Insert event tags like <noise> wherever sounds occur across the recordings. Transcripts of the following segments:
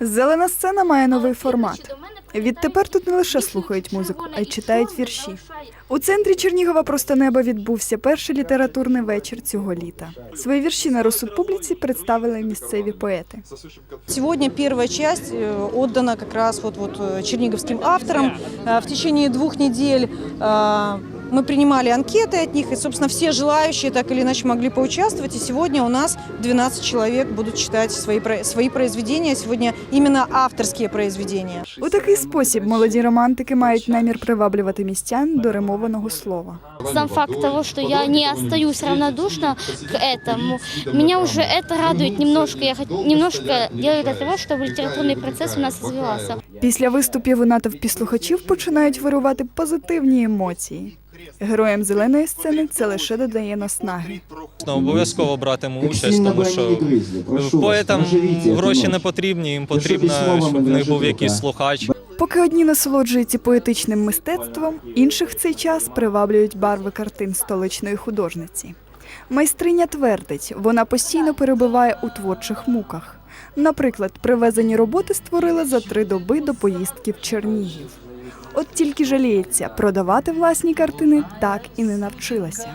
Зелена сцена має новий формат. Відтепер тут не лише слухають музику, а й читають вірші. У центрі Чернігова просто неба відбувся перший літературний вечір цього літа. Свої вірші на розсуд публіці представили місцеві поети. Сегодня первая часть э, отдана как раз вот, вот э, черниговским авторам. Э, В течение двух недель э, мы принимали анкеты от них, и, собственно, все желающие так или иначе могли поучаствовать. И сегодня у нас 12 человек будут читать свои, про- свои произведения, сегодня именно авторские произведения. У такий спосіб молоді романтики мають намір приваблювати містян до римованого слова. Сам факт того, что я не остаюсь равнодушна к этому, меня уже это радует немножко. Я хот- немножко делаю для того, чтобы литературный процесс у нас развивался. Після виступів у натовпі слухачів починають вирувати позитивні емоції. Героям зеленої сцени це лише додає наснаги. Ну, Обов'язково братиму участь, тому що поетам гроші не потрібні, їм потрібно, щоб в них був якийсь слухач. Поки одні насолоджуються поетичним мистецтвом, інших в цей час приваблюють барви картин столичної художниці. Майстриня твердить, вона постійно перебуває у творчих муках. Наприклад, привезені роботи створила за три доби до поїздки в Чернігів. От тільки жаліється, продавати власні картини так і не навчилася.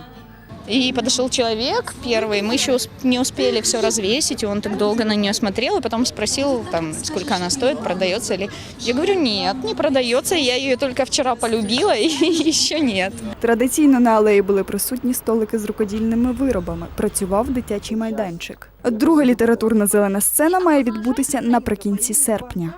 И подошел человек первый, мы еще не успели все развесить, и он так долго на нее смотрел, и потом спросил, там, сколько она стоит, продается ли. Я говорю, нет, не продается, я ее только вчера полюбила, и <laughs> еще нет. Традиційно на алеї були присутні столики з рукодільними виробами. Працював дитячий майданчик. Друга літературна зелена сцена має відбутися наприкінці серпня.